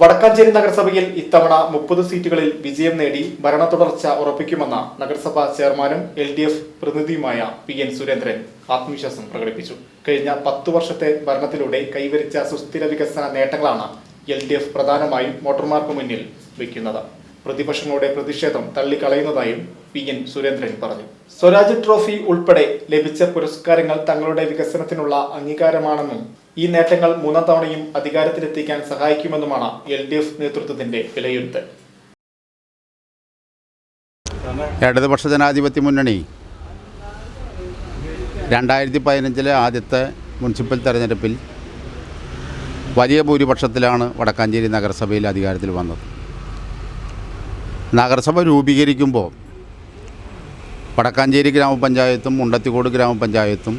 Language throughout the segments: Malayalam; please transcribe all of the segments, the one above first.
Wadakkancherry നഗരസഭയിൽ ഇത്തവണ മുപ്പത് സീറ്റുകളിൽ വിജയം നേടി ഭരണ തുടർച്ച ഉറപ്പിക്കുമെന്ന നഗരസഭാ ചെയർമാനും എൽ ഡി എഫ് പ്രതിനിധിയുമായ പി എൻ സുരേന്ദ്രൻ ആത്മവിശ്വാസം പ്രകടിപ്പിച്ചു. കഴിഞ്ഞ പത്തു വർഷത്തെ ഭരണത്തിലൂടെ കൈവരിച്ച സുസ്ഥിര വികസന നേട്ടങ്ങളാണ് എൽ ഡി എഫ് പ്രധാനമായും വോട്ടർമാർക്ക് മുന്നിൽ വയ്ക്കുന്നത്. പ്രതിപക്ഷങ്ങളുടെ പ്രതിഷേധം തള്ളിക്കളയുന്നതായും പി എൻ സുരേന്ദ്രൻ പറഞ്ഞു. സ്വരാജ് ട്രോഫി ഉൾപ്പെടെ ലഭിച്ച പുരസ്കാരങ്ങൾ തങ്ങളുടെ വികസനത്തിനുള്ള അംഗീകാരമാണെന്നും ഈ നേട്ടങ്ങൾ മൂന്നാം തവണയും അധികാരത്തിലെത്തിക്കാൻ സഹായിക്കുമെന്നുമാണ് എൽ ഡി എഫ് നേതൃത്വത്തിന്റെ വിലയിരുത്തൽ. ഇടതുപക്ഷ ജനാധിപത്യ മുന്നണി രണ്ടായിരത്തി പതിനഞ്ചിലെ ആദ്യത്തെ മുനിസിപ്പൽ തെരഞ്ഞെടുപ്പിൽ വലിയ ഭൂരിപക്ഷത്തിലാണ് വടക്കാഞ്ചേരി നഗരസഭയിൽ അധികാരത്തിൽ വന്നത്. നഗരസഭ രൂപീകരിക്കുമ്പോൾ വടക്കാഞ്ചേരി ഗ്രാമപഞ്ചായത്തും മുണ്ടത്തിക്കോട് ഗ്രാമപഞ്ചായത്തും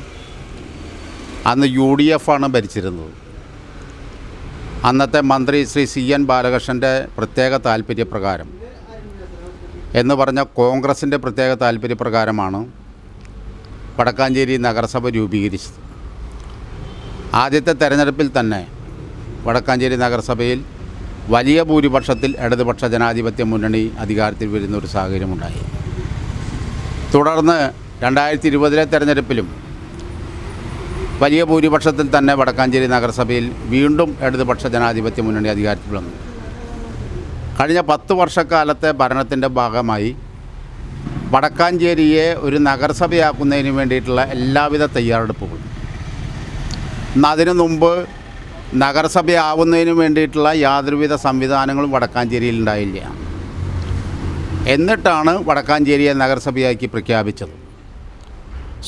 അന്ന് യു ഡി എഫ് ആണ് ഭരിച്ചിരുന്നത്. അന്നത്തെ മന്ത്രി ശ്രീ സി എൻ ബാലകൃഷ്ണന്റെ പ്രത്യേക താല്പര്യപ്രകാരം എന്ന് പറഞ്ഞ കോൺഗ്രസിന്റെ പ്രത്യേക താല്പര്യപ്രകാരമാണ് വടക്കാഞ്ചേരി നഗരസഭ രൂപീകരിച്ചത്. ആദ്യത്തെ തെരഞ്ഞെടുപ്പിൽ തന്നെ വടക്കാഞ്ചേരി നഗരസഭയിൽ വലിയ ഭൂരിപക്ഷത്തിൽ ഇടതുപക്ഷ ജനാധിപത്യ മുന്നണി അധികാരത്തിൽ വരുന്ന ഒരു സാഹചര്യമുണ്ടായി. തുടർന്ന് രണ്ടായിരത്തി ഇരുപതിലെ തെരഞ്ഞെടുപ്പിലും വലിയ ഭൂരിപക്ഷത്തിൽ തന്നെ വടക്കാഞ്ചേരി നഗരസഭയിൽ വീണ്ടും ഇടതുപക്ഷ ജനാധിപത്യ മുന്നണി അധികാരത്തിൽ വന്നു കഴിഞ്ഞ പത്ത് വർഷക്കാലത്തെ ഭരണത്തിന്റെ ഭാഗമായി വടക്കാഞ്ചേരിയെ ഒരു നഗരസഭയാക്കുന്നതിന് വേണ്ടിയിട്ടുള്ള എല്ലാവിധ തയ്യാറെടുപ്പുകളും ഇന്ന് അതിനു മുമ്പ് നഗരസഭയാവുന്നതിന് വേണ്ടിയിട്ടുള്ള യാതൊരുവിധ സംവിധാനങ്ങളും വടക്കാഞ്ചേരിയിൽ ഉണ്ടായില്ല. എന്നിട്ടാണ് വടക്കാഞ്ചേരിയെ നഗരസഭയാക്കി പ്രഖ്യാപിച്ചത്.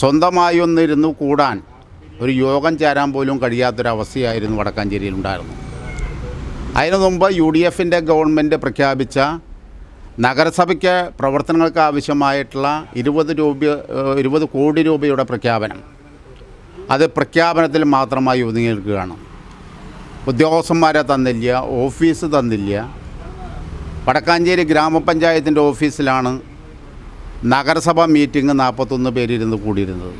സ്വന്തമായി ഒന്നിരുന്നു കൂടാൻ ഒരു യോഗം ചേരാൻ പോലും കഴിയാത്തൊരവസ്ഥയായിരുന്നു വടക്കാഞ്ചേരിയിൽ ഉണ്ടായിരുന്നത്. അതിനു മുമ്പ് യു ഡി എഫിന്റെ ഗവൺമെന്റ് പ്രഖ്യാപിച്ച നഗരസഭയ്ക്ക് പ്രവർത്തനങ്ങൾക്ക് ആവശ്യമായിട്ടുള്ള ഇരുപത് രൂപ ഇരുപത് കോടി രൂപയുടെ പ്രഖ്യാപനം. അത് പ്രഖ്യാപനത്തിൽ മാത്രമായി ഒതുങ്ങി നിൽക്കുകയാണ്. ഉദ്യോഗസ്ഥന്മാരെ തന്നില്ല ഓഫീസ് തന്നില്ല. വടക്കാഞ്ചേരി ഗ്രാമപഞ്ചായത്തിന്റെ ഓഫീസിലാണ് നഗരസഭാ മീറ്റിംഗ് നാൽപ്പത്തൊന്ന് പേരിരുന്ന് കൂടിയിരുന്നത്.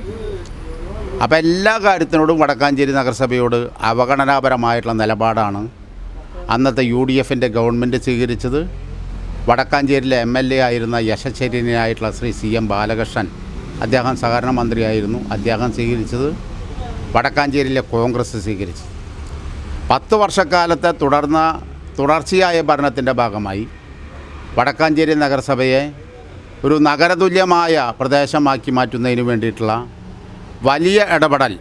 അപ്പോൾ എല്ലാ കാര്യത്തിനോടും വടക്കാഞ്ചേരി നഗരസഭയോട് അവഗണനാപരമായിട്ടുള്ള നിലപാടാണ് അന്നത്തെ യു ഡി എഫിന്റെ ഗവൺമെന്റ് സ്വീകരിച്ചത്. വടക്കാഞ്ചേരിയിലെ എം എൽ എ ആയിരുന്ന യശശരീനായിട്ടുള്ള ശ്രീ സി എം ബാലകൃഷ്ണൻ അദ്ദേഹം സഹകരണ മന്ത്രിയായിരുന്നു അദ്ദേഹം സ്വീകരിച്ചത് വടക്കാഞ്ചേരിയിലെ കോൺഗ്രസ് സ്വീകരിച്ചത് പത്ത് വർഷക്കാലത്തെ തുടർന്ന തുടർച്ചയായ ഭരണത്തിന്റെ ഭാഗമായി വടക്കാഞ്ചേരി നഗരസഭയെ ഒരു നഗരതുല്യമായ പ്രദേശമാക്കി മാറ്റുന്നതിന് വേണ്ടിയിട്ടുള്ള വലിയ ഇടപെടൽ.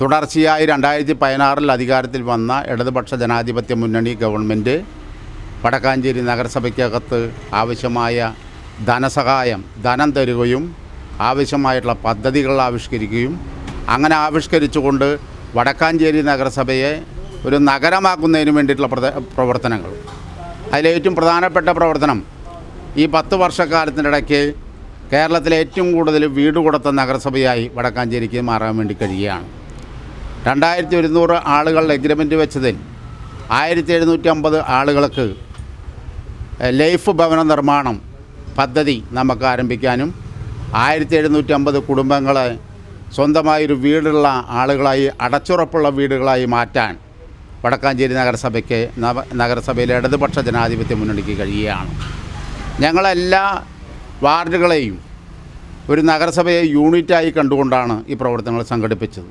തുടർച്ചയായി രണ്ടായിരത്തി പതിനാറിൽ അധികാരത്തിൽ വന്ന ഇടതുപക്ഷ ജനാധിപത്യ മുന്നണി ഗവൺമെന്റ് വടക്കാഞ്ചേരി നഗരസഭയ്ക്കകത്ത് ആവശ്യമായ ധനസഹായം ധനം തരുകയും ആവശ്യമായിട്ടുള്ള പദ്ധതികൾ ആവിഷ്കരിക്കുകയും അങ്ങനെ ആവിഷ്കരിച്ചുകൊണ്ട് വടക്കാഞ്ചേരി നഗരസഭയെ ഒരു നഗരമാക്കുന്നതിന് വേണ്ടിയിട്ടുള്ള പ്രവർത്തനങ്ങൾ. അതിലേറ്റവും പ്രധാനപ്പെട്ട പ്രവർത്തനം ഈ പത്ത് വർഷക്കാലത്തിനിടയ്ക്ക് കേരളത്തിലെ ഏറ്റവും കൂടുതൽ വീട് കൊടുത്ത നഗരസഭയായി വടക്കാഞ്ചേരിക്ക് മാറാൻ വേണ്ടി കഴിയുകയാണ്. രണ്ടായിരത്തി ഒരുന്നൂറ് ആളുകൾ എഗ്രിമെന്റ് വെച്ചതിൽ ആയിരത്തി എഴുന്നൂറ്റി അമ്പത് ആളുകൾക്ക് ലൈഫ് ഭവന നിർമ്മാണം പദ്ധതി നമുക്ക് ആരംഭിക്കാനും ആയിരത്തി എഴുന്നൂറ്റി അമ്പത് കുടുംബങ്ങളെ സ്വന്തമായൊരു വീടുള്ള ആളുകളായി അടച്ചുറപ്പുള്ള വീടുകളായി മാറ്റാൻ വടക്കാഞ്ചേരി നഗരസഭയ്ക്ക് നഗരസഭയിലെ ഇടതുപക്ഷ ജനാധിപത്യ മുന്നണിക്ക് കഴിയുകയാണ്. ഞങ്ങളെല്ലാ വാർഡുകളെയും ഒരു നഗരസഭയെ യൂണിറ്റായി കണ്ടുകൊണ്ടാണ് ഈ പ്രവർത്തനങ്ങൾ സംഘടിപ്പിച്ചത്.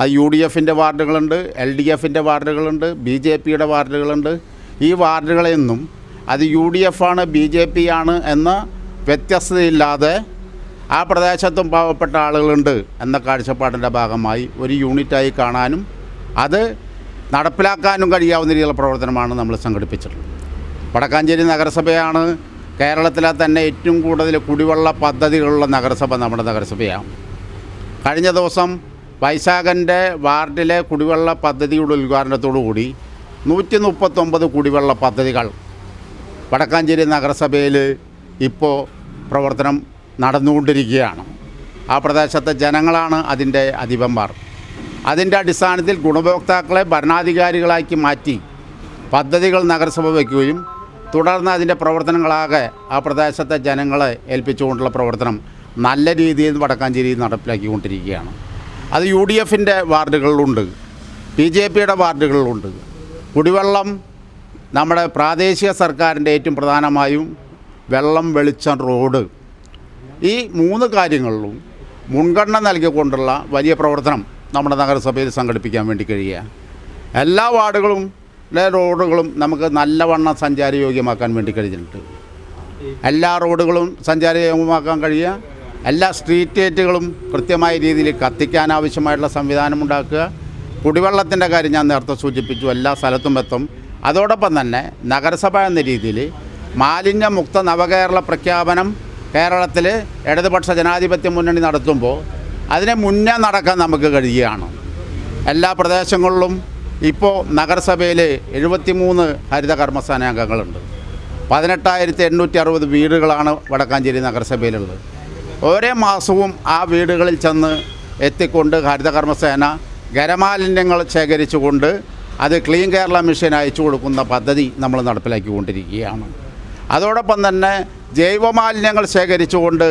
അത് യു ഡി എഫിന്റെ വാർഡുകളുണ്ട് എൽ ഡി എഫിന്റെ വാർഡുകളുണ്ട് ബി ജെ പിയുടെ വാർഡുകളുണ്ട്. ഈ വാർഡുകളെന്നും അത് യു ഡി എഫ് ആണ് ബി ജെ പി ആണ് എന്ന വ്യത്യസ്തതയില്ലാതെ ആ പ്രദേശത്തും പാവപ്പെട്ട ആളുകളുണ്ട് എന്ന കാഴ്ചപ്പാടിന്റെ ഭാഗമായി ഒരു യൂണിറ്റായി കാണാനും അത് നടപ്പിലാക്കാനും കഴിയാവുന്ന രീതിയിലുള്ള പ്രവർത്തനമാണ് നമ്മൾ സംഘടിപ്പിച്ചിട്ടുള്ളത്. വടക്കാഞ്ചേരി നഗരസഭയാണ് കേരളത്തിലെ തന്നെ ഏറ്റവും കൂടുതൽ കുടിവെള്ള പദ്ധതികളുള്ള നഗരസഭ നമ്മുടെ നഗരസഭയാണ്. കഴിഞ്ഞ ദിവസം വൈശാഖന്റെ വാർഡിലെ കുടിവെള്ള പദ്ധതിയുടെ ഉദ്ഘാടനത്തോടു കൂടി നൂറ്റി മുപ്പത്തൊമ്പത് കുടിവെള്ള പദ്ധതികൾ വടക്കാഞ്ചേരി നഗരസഭയിൽ ഇപ്പോൾ പ്രവർത്തനം നടന്നുകൊണ്ടിരിക്കുകയാണ്. ആ പ്രദേശത്തെ ജനങ്ങളാണ് അതിന്റെ അധിപന്മാർ. അതിന്റെ അടിസ്ഥാനത്തിൽ ഗുണഭോക്താക്കളെ ഭരണാധികാരികളാക്കി മാറ്റി പദ്ധതികൾ നഗരസഭ വയ്ക്കുകയും തുടർന്ന് അതിന്റെ പ്രവർത്തനങ്ങളാകെ ആ പ്രദേശത്തെ ജനങ്ങളെ ഏൽപ്പിച്ചുകൊണ്ടുള്ള പ്രവർത്തനം നല്ല രീതിയിൽ വടക്കാഞ്ചേരിയിൽ നടപ്പിലാക്കിക്കൊണ്ടിരിക്കുകയാണ്. അത് യു ഡി എഫിന്റെ വാർഡുകളിലുണ്ട് ബി ജെ പിയുടെ വാർഡുകളിലുണ്ട്. കുടിവെള്ളം നമ്മുടെ പ്രാദേശിക സർക്കാരിന്റെ ഏറ്റവും പ്രധാനമായും വെള്ളം വെളിച്ചം റോഡ്. ഈ മൂന്ന് കാര്യങ്ങളിലും മുൻഗണന നൽകിക്കൊണ്ടുള്ള വലിയ പ്രവർത്തനം നമ്മുടെ നഗരസഭയിൽ സംഘടിപ്പിക്കാൻ വേണ്ടി കഴിയുക എല്ലാ വാർഡുകളും റോഡുകളും നമുക്ക് നല്ലവണ്ണം സഞ്ചാരയോഗ്യമാക്കാൻ വേണ്ടി കഴിഞ്ഞിട്ടുണ്ട്. എല്ലാ റോഡുകളും സഞ്ചാരയോഗ്യമാക്കാൻ കഴിയുക. എല്ലാ സ്ട്രീറ്റ് ലൈറ്റുകളും കൃത്യമായ രീതിയിൽ കത്തിക്കാൻ ആവശ്യമായിട്ടുള്ള സംവിധാനം ഉണ്ടാക്കുക. കുടിവെള്ളത്തിന്റെ കാര്യം ഞാൻ നേരത്തെ സൂചിപ്പിച്ചു. എല്ലാ സ്ഥലത്തും എത്തും. അതോടൊപ്പം തന്നെ നഗരസഭ എന്ന രീതിയിൽ മാലിന്യമുക്ത നവകേരള പ്രഖ്യാപനം കേരളത്തിൽ ഇടതുപക്ഷ ജനാധിപത്യ മുന്നണി നടത്തുമ്പോൾ അതിനെ മുന്നേ നടക്കാൻ നമുക്ക് കഴിയുകയാണ്. എല്ലാ പ്രദേശങ്ങളിലും ഇപ്പോൾ നഗരസഭയിൽ എഴുപത്തിമൂന്ന് ഹരിത കർമ്മസേന അംഗങ്ങളുണ്ട്. പതിനെട്ടായിരത്തി എണ്ണൂറ്റി അറുപത് വീടുകളാണ് വടക്കാഞ്ചേരി നഗരസഭയിലുള്ളത്. ഓരോ മാസവും ആ വീടുകളിൽ ചെന്ന് എത്തിക്കൊണ്ട് ഹരിത കർമ്മസേന ഖരമാലിന്യങ്ങൾ ശേഖരിച്ചുകൊണ്ട് അത് ക്ലീൻ കേരള മിഷൻ അയച്ചു കൊടുക്കുന്ന പദ്ധതി നമ്മൾ നടപ്പിലാക്കിക്കൊണ്ടിരിക്കുകയാണ് അതോടൊപ്പം തന്നെ ജൈവമാലിന്യങ്ങൾ ശേഖരിച്ചുകൊണ്ട്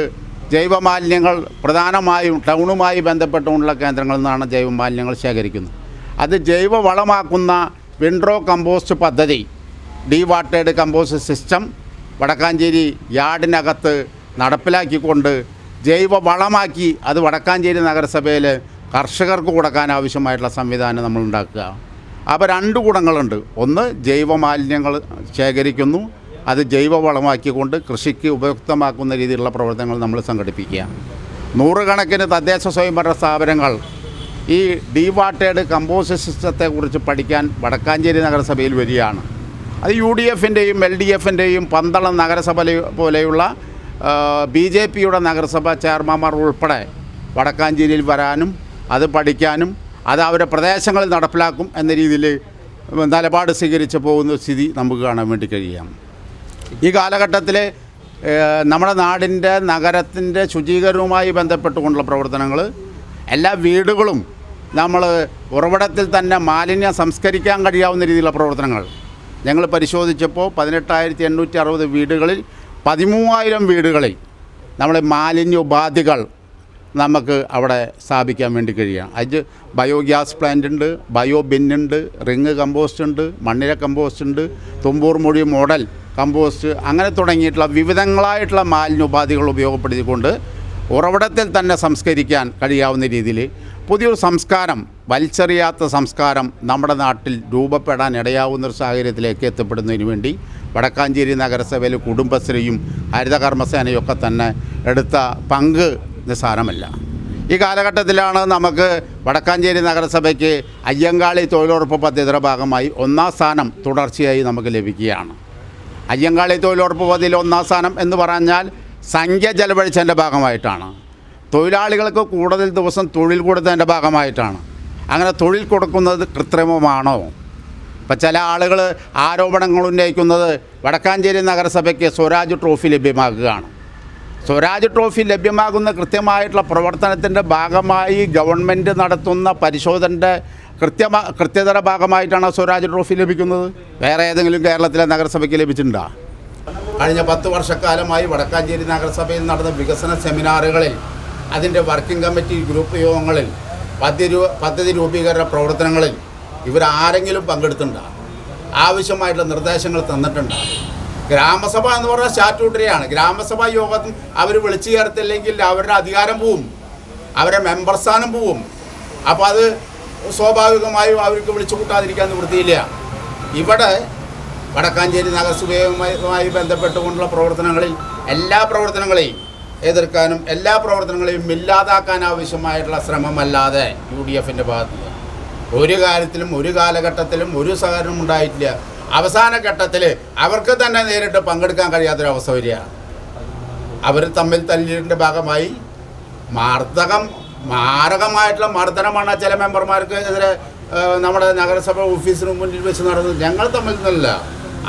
ജൈവമാലിന്യങ്ങൾ പ്രധാനമായും ടൗണുമായി ബന്ധപ്പെട്ടുകൊണ്ടുള്ള കേന്ദ്രങ്ങളിൽ നിന്നാണ് ജൈവമാലിന്യങ്ങൾ ശേഖരിക്കുന്നത്. അത് ജൈവവളമാക്കുന്ന വിൻഡ്രോ കമ്പോസ്റ്റ് പദ്ധതി ഡീ വാട്ടേഡ് കമ്പോസ്റ്റ് സിസ്റ്റം വടക്കാഞ്ചേരി യാർഡിനകത്ത് നടപ്പിലാക്കിക്കൊണ്ട് ജൈവ വളമാക്കി അത് വടക്കാഞ്ചേരി നഗരസഭയിൽ കർഷകർക്ക് കൊടുക്കാൻ ആവശ്യമായിട്ടുള്ള സംവിധാനം നമ്മൾ ഉണ്ടാക്കുക അപ്പോൾ രണ്ട് ഗുണങ്ങളുണ്ട്. ഒന്ന് ജൈവ മാലിന്യങ്ങൾ ശേഖരിക്കുന്നു. അത് ജൈവ വളമാക്കിക്കൊണ്ട് കൃഷിക്ക് ഉപയുക്തമാക്കുന്ന രീതിയിലുള്ള പ്രവർത്തനങ്ങൾ നമ്മൾ സംഘടിപ്പിക്കുക. നൂറുകണക്കിന് തദ്ദേശ സ്വയംഭരണ സ്ഥാപനങ്ങൾ ഈ ഡീവാട്ടേഡ് കമ്പോസ്റ്റ് സിസ്റ്റത്തെക്കുറിച്ച് പഠിക്കാൻ വടക്കാഞ്ചേരി നഗരസഭയിൽ വരികയാണ്. അത് യു ഡി എഫിന്റെയും എൽ ഡി എഫിന്റെയും പന്തളം നഗരസഭ പോലെയുള്ള ബി ജെ പിയുടെ നഗരസഭ ചെയർമാൻമാർ ഉൾപ്പെടെ വടക്കാഞ്ചേരിയിൽ വരാനും അത് പഠിക്കാനും അത് അവരുടെ പ്രദേശങ്ങളിൽ നടപ്പിലാക്കും എന്ന രീതിയിൽ നിലപാട് സ്വീകരിച്ച് പോകുന്ന സ്ഥിതി നമുക്ക് കാണാൻ വേണ്ടി കഴിയാം ഈ കാലഘട്ടത്തിൽ നമ്മുടെ നാടിന്റെ നഗരത്തിന്റെ ശുചീകരണവുമായി ബന്ധപ്പെട്ടുകൊണ്ടുള്ള പ്രവർത്തനങ്ങൾ എല്ലാ വീടുകളും നമ്മൾ ഉറവിടത്തിൽ തന്നെ മാലിന്യം സംസ്കരിക്കാൻ കഴിയാവുന്ന രീതിയിലുള്ള പ്രവർത്തനങ്ങൾ. ഞങ്ങൾ പരിശോധിച്ചപ്പോൾ പതിനെട്ടായിരത്തി എണ്ണൂറ്റി അറുപത് വീടുകളിൽ പതിമൂവായിരം വീടുകളിൽ നമ്മൾ മാലിന്യ ഉപാധികൾ നമുക്ക് അവിടെ സ്ഥാപിക്കാൻ വേണ്ടി കഴിയുക അത് ബയോഗ്യാസ് പ്ലാന്റ് ഉണ്ട് ബയോ ബിന്നുണ്ട് റിങ് കമ്പോസ്റ്റ് ഉണ്ട് മണ്ണിര കമ്പോസ്റ്റ് ഉണ്ട് തുമ്പൂർ മൊഴി മോഡൽ കമ്പോസ്റ്റ് അങ്ങനെ തുടങ്ങിയിട്ടുള്ള വിവിധങ്ങളായിട്ടുള്ള മാലിന്യ ഉപാധികൾ ഉപയോഗപ്പെടുത്തിക്കൊണ്ട് ഉറവിടത്തിൽ തന്നെ സംസ്കരിക്കാൻ കഴിയാവുന്ന രീതിയിൽ പുതിയൊരു സംസ്കാരം വലിച്ചെറിയാത്ത സംസ്കാരം നമ്മുടെ നാട്ടിൽ രൂപപ്പെടാൻ ഇടയാവുന്ന ഒരു സാഹചര്യത്തിലേക്ക് എത്തപ്പെടുന്നതിന് വേണ്ടി വടക്കാഞ്ചേരി നഗരസഭയിലെ കുടുംബശ്രീയും ഹരിതകർമ്മസേനയും ഒക്കെ തന്നെ എടുത്ത പങ്ക് നിസ്സാരമല്ല. ഈ കാലഘട്ടത്തിലാണ് നമുക്ക് വടക്കാഞ്ചേരി നഗരസഭയ്ക്ക് അയ്യങ്കാളി തൊഴിലുറപ്പ് പദ്ധതിയുടെ ഭാഗമായി ഒന്നാം സ്ഥാനം തുടർച്ചയായി നമുക്ക് ലഭിക്കുകയാണ്. അയ്യങ്കാളി തൊഴിലുറപ്പ് പദ്ധതിയിൽ ഒന്നാം സ്ഥാനം എന്ന് പറഞ്ഞാൽ സംഖ്യ ചെലവഴിച്ചതിന്റെ ഭാഗമായിട്ടാണ്. തൊഴിലാളികൾക്ക് കൂടുതൽ ദിവസം തൊഴിൽ കൊടുത്തതിന്റെ ഭാഗമായിട്ടാണ്. അങ്ങനെ തൊഴിൽ കൊടുക്കുന്നത് കൃത്രിമമാണോ? ഇപ്പം ചില ആളുകൾ ആരോപണങ്ങൾ ഉന്നയിക്കുന്നത് വടക്കാഞ്ചേരി നഗരസഭയ്ക്ക് സ്വരാജ് ട്രോഫി ലഭ്യമാക്കുകയാണ്. സ്വരാജ് ട്രോഫി ലഭ്യമാകുന്ന കൃത്യമായിട്ടുള്ള പ്രവർത്തനത്തിന്റെ ഭാഗമായി ഗവൺമെന്റ് നടത്തുന്ന പരിശോധനയുടെ കൃത്യമാ കൃത്യതയുടെ ഭാഗമായിട്ടാണ് സ്വരാജ് ട്രോഫി ലഭിക്കുന്നത്? വേറെ ഏതെങ്കിലും കേരളത്തിലെ നഗരസഭയ്ക്ക് ലഭിച്ചിട്ടുണ്ടോ? കഴിഞ്ഞ പത്ത് വർഷക്കാലമായി വടക്കാഞ്ചേരി നഗരസഭയിൽ നടന്ന വികസന സെമിനാറുകളിൽ അതിന്റെ വർക്കിംഗ് കമ്മിറ്റി ഗ്രൂപ്പ് യോഗങ്ങളിൽ പദ്ധതി പദ്ധതി രൂപീകരണ പ്രവർത്തനങ്ങളിൽ ഇവരാരെങ്കിലും പങ്കെടുത്തിട്ടുണ്ടോ? ആവശ്യമായിട്ടുള്ള നിർദ്ദേശങ്ങൾ തന്നിട്ടുണ്ടോ? ഗ്രാമസഭ എന്ന് പറഞ്ഞാൽ സ്റ്റാറ്റ്യൂട്ടറിയാണ്. ഗ്രാമസഭാ യോഗം അവർ വിളിച്ചു ചേർത്തില്ലെങ്കിൽ അവരുടെ അധികാരം പോവും. അവരുടെ മെമ്പർ സ്ഥാനം പോവും. അപ്പോൾ അത് സ്വാഭാവികമായും അവർക്ക് വിളിച്ചു കൂട്ടാതിരിക്കാൻ നിവൃത്തിയില്ല. ഇവിടെ വടക്കാഞ്ചേരി നഗരസഭയുമായി ബന്ധപ്പെട്ടുകൊണ്ടുള്ള പ്രവർത്തനങ്ങളിൽ എല്ലാ പ്രവർത്തനങ്ങളെയും എതിർക്കാനും എല്ലാ പ്രവർത്തനങ്ങളെയും ഇല്ലാതാക്കാൻ ആവശ്യമായിട്ടുള്ള ശ്രമമല്ലാതെ യു ഡി എഫിന്റെ ഭാഗത്ത് ഒരു കാര്യത്തിലും ഒരു കാലഘട്ടത്തിലും ഒരു സഹകരണം ഉണ്ടായിട്ടില്ല. അവസാന ഘട്ടത്തിൽ അവർക്ക് തന്നെ നേരിട്ട് പങ്കെടുക്കാൻ കഴിയാത്തൊരവസ്ഥ വരികയാണ്. അവർ തമ്മിൽ തല്ലിയതിന്റെ ഭാഗമായി മാർദ്ദകം മാരകമായിട്ടുള്ള മർദ്ദനമാണ് ചില മെമ്പർമാർക്ക് എതിരെ നമ്മുടെ നഗരസഭ ഓഫീസിന് മുന്നിൽ വെച്ച് നടന്നത്. ഞങ്ങൾ തമ്മിൽ നിന്നല്ല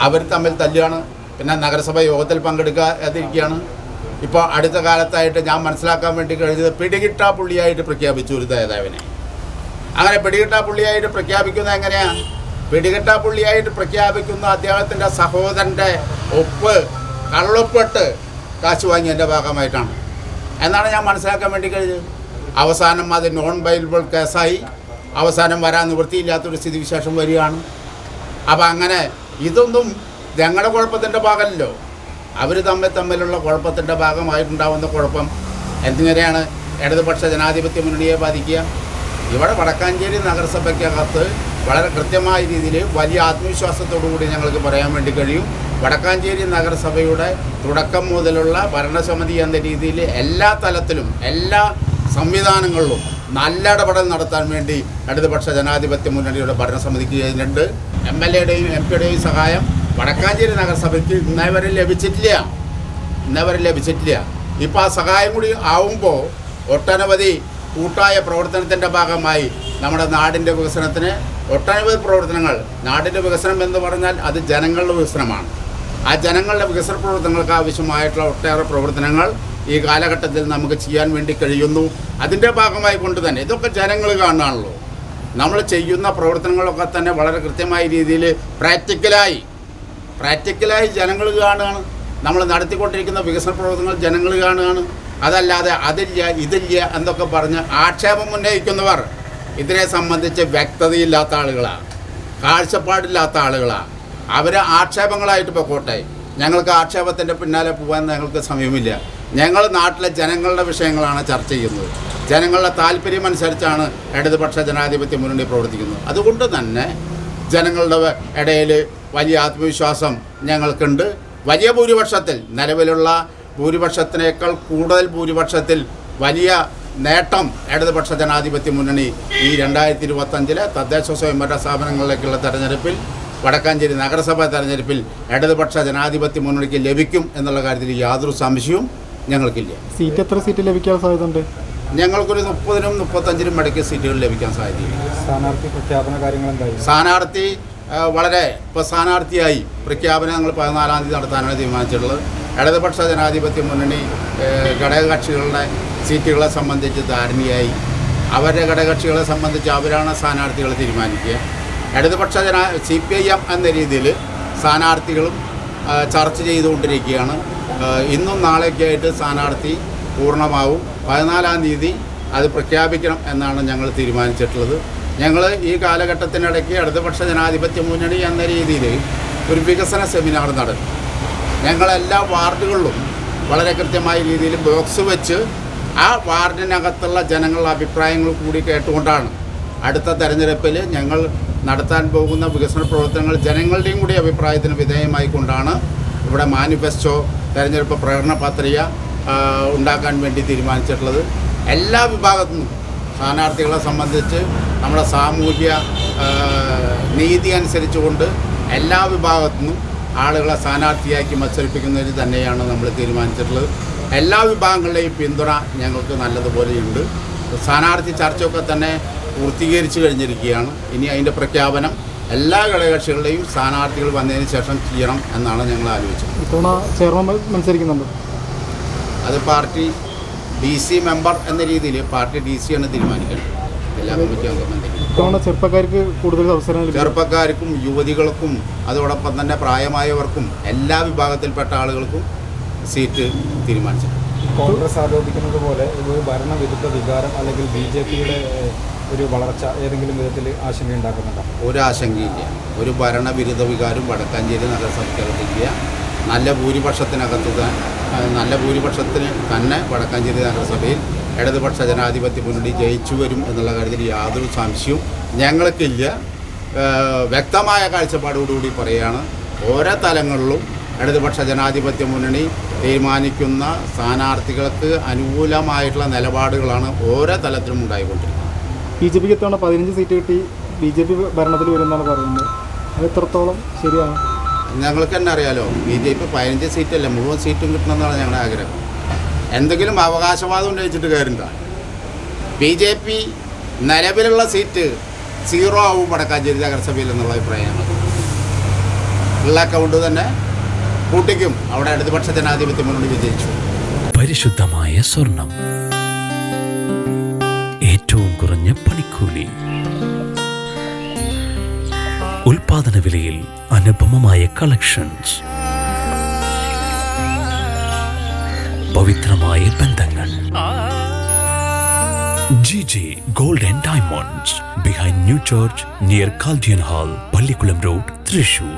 അവർ തമ്മിൽ തല്ലിയാണ് പിന്നെ നഗരസഭ യോഗത്തിൽ പങ്കെടുക്കാതിരിക്കുകയാണ്. ഇപ്പോൾ അടുത്ത കാലത്തായിട്ട് ഞാൻ മനസ്സിലാക്കാൻ വേണ്ടി കഴിഞ്ഞത് പിടികിട്ടാ പുള്ളിയായിട്ട് പ്രഖ്യാപിച്ചു ഒരു നേതാവിനെ. അങ്ങനെ പിടികിട്ടാ പുള്ളിയായിട്ട് പ്രഖ്യാപിക്കുന്നത് എങ്ങനെയാണ് പിടികിട്ടാ പുള്ളിയായിട്ട് പ്രഖ്യാപിക്കുന്ന അദ്ദേഹത്തിന്റെ സഹോദരന്റെ ഒപ്പ് കള്ളൊപ്പിട്ട് കാശ് വാങ്ങിയതിന്റെ ഭാഗമായിട്ടാണ്. എന്നാണ് ഞാൻ മനസ്സിലാക്കാൻ വേണ്ടി കഴിഞ്ഞത്. അവസാനം അത് നോൺ ബൈലബിൾ കേസായി. അവസാനം വരാൻ നിവൃത്തിയില്ലാത്തൊരു സ്ഥിതിവിശേഷം വരികയാണ്. അപ്പം അങ്ങനെ ഇതൊന്നും ഞങ്ങളുടെ കുഴപ്പത്തിന്റെ ഭാഗമല്ലോ അവർ തമ്മിൽ തമ്മിലുള്ള കുഴപ്പത്തിന്റെ ഭാഗമായിട്ടുണ്ടാവുന്ന കുഴപ്പം എന്തിങ്ങനെയാണ് ഇടതുപക്ഷ ജനാധിപത്യ മുന്നണിയെ ബാധിക്കുക? ഇവിടെ വടക്കാഞ്ചേരി നഗരസഭയ്ക്കകത്ത് വളരെ കൃത്യമായ രീതിയിൽ വലിയ ആത്മവിശ്വാസത്തോടു കൂടി ഞങ്ങൾക്ക് പറയാൻ വേണ്ടി കഴിയും. വടക്കാഞ്ചേരി നഗരസഭയുടെ തുടക്കം മുതലുള്ള ഭരണസമിതി എന്ന രീതിയിൽ എല്ലാ തലത്തിലും എല്ലാ സംവിധാനങ്ങളിലും നല്ല ഇടപെടൽ നടത്താൻ വേണ്ടി ഇടതുപക്ഷ ജനാധിപത്യ മുന്നണിയുടെ ഭരണസമിതിക്ക് കഴിഞ്ഞിട്ടുണ്ട്. എം എൽ എയുടെയും എം പിയുടെയും സഹായം വടക്കാഞ്ചേരി നഗരസഭയ്ക്ക് ഇന്നേവരെ ലഭിച്ചിട്ടില്ല. ഇന്നേവരെ ലഭിച്ചിട്ടില്ല. ഇപ്പോൾ ആ സഹായം കൂടി ആവുമ്പോൾ ഒട്ടനവധി കൂട്ടായ പ്രവർത്തനത്തിന്റെ ഭാഗമായി നമ്മുടെ നാടിന്റെ വികസനത്തിന് ഒട്ടനവധി പ്രവർത്തനങ്ങൾ നാടിന്റെ വികസനം എന്ന് പറഞ്ഞാൽ അത് ജനങ്ങളുടെ വികസനമാണ്. ആ ജനങ്ങളുടെ വികസന പ്രവർത്തനങ്ങൾക്ക് ആവശ്യമായിട്ടുള്ള ഒട്ടേറെ പ്രവർത്തനങ്ങൾ ഈ കാലഘട്ടത്തിൽ നമുക്ക് ചെയ്യാൻ വേണ്ടി കഴിയുന്നു. അതിന്റെ ഭാഗമായി കൊണ്ട് തന്നെ ഇതൊക്കെ ജനങ്ങൾ കാണുകയാണല്ലോ നമ്മൾ ചെയ്യുന്ന പ്രവർത്തനങ്ങളൊക്കെ തന്നെ വളരെ കൃത്യമായ രീതിയിൽ പ്രാക്ടിക്കലായി പ്രാക്ടിക്കലായി ജനങ്ങൾ കാണുകയാണ്. നമ്മൾ നടത്തിക്കൊണ്ടിരിക്കുന്ന വികസന പ്രവർത്തനങ്ങൾ ജനങ്ങൾ കാണുകയാണ്. അതല്ലാതെ അതില്ല ഇതില്ല എന്നൊക്കെ പറഞ്ഞ് ആക്ഷേപം ഉന്നയിക്കുന്നവർ ഇതിനെ സംബന്ധിച്ച് വ്യക്തതയില്ലാത്ത ആളുകളാണ് കാഴ്ചപ്പാടില്ലാത്ത ആളുകളാണ് അവർ ആക്ഷേപങ്ങളായിട്ട് പൊക്കോട്ടെ. ഞങ്ങൾക്ക് ആക്ഷേപത്തിന്റെ പിന്നാലെ പോകാൻ ഞങ്ങൾക്ക് സമയമില്ല. ഞങ്ങൾ നാട്ടിലെ ജനങ്ങളുടെ വിഷയങ്ങളാണ് ചർച്ച ചെയ്യുന്നത്. ജനങ്ങളുടെ താല്പര്യം അനുസരിച്ചാണ് ഇടതുപക്ഷ ജനാധിപത്യ മുന്നണി പ്രവർത്തിക്കുന്നത്. അതുകൊണ്ട് തന്നെ ജനങ്ങളുടെ ഇടയിൽ വലിയ ആത്മവിശ്വാസം ഞങ്ങൾക്കുണ്ട്. വലിയ ഭൂരിപക്ഷത്തിൽ നിലവിലുള്ള ഭൂരിപക്ഷത്തിനേക്കാൾ കൂടുതൽ ഭൂരിപക്ഷത്തിൽ വലിയ നേട്ടം ഇടതുപക്ഷ ജനാധിപത്യ മുന്നണി ഈ രണ്ടായിരത്തി ഇരുപത്തഞ്ചിലെ തദ്ദേശ സ്വയംഭരണ സ്ഥാപനങ്ങളിലേക്കുള്ള തെരഞ്ഞെടുപ്പിൽ വടക്കാഞ്ചേരി നഗരസഭാ തെരഞ്ഞെടുപ്പിൽ ഇടതുപക്ഷ ജനാധിപത്യ മുന്നണിക്ക് ലഭിക്കും എന്നുള്ള കാര്യത്തിൽ യാതൊരു സംശയവും ഞങ്ങൾക്കില്ല. സീറ്റ് എത്ര സീറ്റ് ലഭിക്കാൻ സാധ്യതയുണ്ട്? ഞങ്ങൾക്കൊരു മുപ്പതിനും മുപ്പത്തഞ്ചിനും ഇടയ്ക്ക് സീറ്റുകൾ ലഭിക്കാൻ സാധ്യതയുണ്ട്. സ്ഥാനാർത്ഥി പ്രഖ്യാപന കാര്യങ്ങൾ സ്ഥാനാർത്ഥി വളരെ ഇപ്പോൾ സ്ഥാനാർത്ഥിയായി പ്രഖ്യാപനം ഞങ്ങൾ പതിനാലാം തീയതി നടത്താനാണ് തീരുമാനിച്ചിട്ടുള്ളത്. ഇടതുപക്ഷ ജനാധിപത്യ മുന്നണി ഘടകകക്ഷികളുടെ സീറ്റുകളെ സംബന്ധിച്ച് ധാരണയായി. അവരുടെ ഘടകകക്ഷികളെ സംബന്ധിച്ച് അവരാണ് സ്ഥാനാർത്ഥികളെ തീരുമാനിക്കുക. ഇടതുപക്ഷ ജന സി പി ഐ എം എന്ന രീതിയിൽ സ്ഥാനാർത്ഥികളും ചർച്ച ചെയ്തുകൊണ്ടിരിക്കുകയാണ്. ഇന്നും നാളെയൊക്കെ ആയിട്ട് സ്ഥാനാർത്ഥി പൂർണമാവും. പതിനാലാം തീയതി അത് പ്രഖ്യാപിക്കണം എന്നാണ് ഞങ്ങൾ തീരുമാനിച്ചിട്ടുള്ളത്. ഞങ്ങൾ ഈ കാലഘട്ടത്തിനിടയ്ക്ക് ഇടതുപക്ഷ ജനാധിപത്യ മുന്നണി എന്ന രീതിയിൽ ഒരു വികസന സെമിനാർ നടന്നു. ഞങ്ങളെല്ലാ വാർഡുകളിലും വളരെ കൃത്യമായ രീതിയിൽ ബോക്സ് വെച്ച് ആ വാർഡിനകത്തുള്ള ജനങ്ങളുടെ അഭിപ്രായങ്ങൾ കൂടി കേട്ടുകൊണ്ടാണ് അടുത്ത തെരഞ്ഞെടുപ്പിൽ ഞങ്ങൾ നടത്താൻ പോകുന്ന വികസന പ്രവർത്തനങ്ങൾ ജനങ്ങളുടെയും കൂടി അഭിപ്രായത്തിന് വിധേയമായി കൊണ്ടാണ് ഇവിടെ മാനിഫെസ്റ്റോ തെരഞ്ഞെടുപ്പ് പ്രകടന പത്രിക ഉണ്ടാക്കാൻ വേണ്ടി തീരുമാനിച്ചിട്ടുള്ളത്. എല്ലാ വിഭാഗത്തു നിന്നും സ്ഥാനാർത്ഥികളെ സംബന്ധിച്ച് നമ്മുടെ സാമൂഹ്യ നീതി അനുസരിച്ചുകൊണ്ട് എല്ലാ വിഭാഗത്തു നിന്നും ആളുകളെ സ്ഥാനാർത്ഥിയാക്കി മത്സരിപ്പിക്കുന്നതിന് തന്നെയാണ് നമ്മൾ തീരുമാനിച്ചിട്ടുള്ളത്. എല്ലാ വിഭാഗങ്ങളുടെയും പിന്തുണ ഞങ്ങൾക്ക് നല്ലതുപോലെയുണ്ട്. സ്ഥാനാർത്ഥി ചർച്ചയൊക്കെ തന്നെ പൂർത്തീകരിച്ചു കഴിഞ്ഞിരിക്കുകയാണ്. ഇനി അതിന്റെ പ്രഖ്യാപനം എല്ലാ ഘടകകക്ഷികളുടെയും സ്ഥാനാർത്ഥികൾ വന്നതിന് ശേഷം ചെയ്യണം എന്നാണ് ഞങ്ങൾ ആലോചിച്ചത്. ഇത്തവണ ചെയർമാൻ മത്സരിക്കുന്നുണ്ട്. അത് പാർട്ടി ഡി സി മെമ്പർ എന്ന രീതിയിൽ പാർട്ടി ഡി സി ആണ് തീരുമാനിക്കേണ്ടത്. എല്ലാ കമ്മിറ്റി ഇത്തവണ ചെറുപ്പക്കാർക്ക് കൂടുതൽ അവസരം ചെറുപ്പക്കാർക്കും യുവതികൾക്കും അതോടൊപ്പം തന്നെ പ്രായമായവർക്കും എല്ലാ വിഭാഗത്തിൽപ്പെട്ട ആളുകൾക്കും സീറ്റ് തീരുമാനിച്ചിട്ടുണ്ട്. കോൺഗ്രസ് ആരോപിക്കുന്നത് പോലെ ഇത് ഭരണവിരുദ്ധ വികാരം അല്ലെങ്കിൽ ബി ജെ പിയുടെ ഒരു വളർച്ച ഏതെങ്കിലും വിധത്തിൽ ആശങ്കയുണ്ടാക്കുന്നുണ്ടോ? ഒരു ആശങ്കയില്ല. ഒരു ഭരണവിരുദ്ധ വികാരം വടക്കാഞ്ചേരി നഗരസഭയ്ക്കകത്തില്ല നല്ല ഭൂരിപക്ഷത്തിനകത്ത് നല്ല ഭൂരിപക്ഷത്തിന് തന്നെ വടക്കാഞ്ചേരി നഗരസഭയിൽ ഇടതുപക്ഷ ജനാധിപത്യ മുന്നണി ജയിച്ചു വരും എന്നുള്ള കാര്യത്തിൽ യാതൊരു സംശയവും ഞങ്ങൾക്കില്ല വ്യക്തമായ കാഴ്ചപ്പാടോടുകൂടി പറയുകയാണ് ഓരോ തലങ്ങളിലും ഇടതുപക്ഷ ജനാധിപത്യ മുന്നണി തീരുമാനിക്കുന്ന സ്ഥാനാർത്ഥികൾക്ക് അനുകൂലമായിട്ടുള്ള നിലപാടുകളാണ് ഓരോ തലത്തിലും ഉണ്ടായിക്കൊണ്ടിരിക്കുന്നത്. ബി ജെ പിക്ക് എത്തവണ പതിനഞ്ച് സീറ്റ് കിട്ടി? ബി ജെ പി ഭരണത്തിൽ വരുമെന്നാണ് പറയുന്നത്. അത് എത്രത്തോളം ശരിയാണ്? ഞങ്ങൾക്ക് തന്നെ അറിയാലോ. ബി ജെ പി പതിനഞ്ച് സീറ്റല്ല? മുഴുവൻ സീറ്റും കിട്ടണമെന്നാണ് ഞങ്ങളുടെ ആഗ്രഹം. എന്തെങ്കിലും അവകാശവാദം ഉന്നയിച്ചിട്ട് കയറിണ്ട ബി ജെ പി നിലവിലുള്ള സീറ്റ് സീറോ ആവും വടക്കാഞ്ചേരി നഗരസഭയിൽ എന്നുള്ള അഭിപ്രായം ഉള്ള അക്കൗണ്ട് തന്നെ കൂട്ടിക്കും. അവിടെ ഇടതുപക്ഷ ജനാധിപത്യം മുന്നോട്ട് വിജയിച്ചു. പരിശുദ്ധമായ സ്വർണം. ഏറ്റവും കുറഞ്ഞ പണിക്കൂലി. ഉൽപാദന വിലയിൽ അനുപമമായ കളക്ഷൻസ് പവിത്രമായ ബന്ധങ്ങൾ. G G gold and diamonds behind new church near Chaldean hall Pallikkulam road Thrissur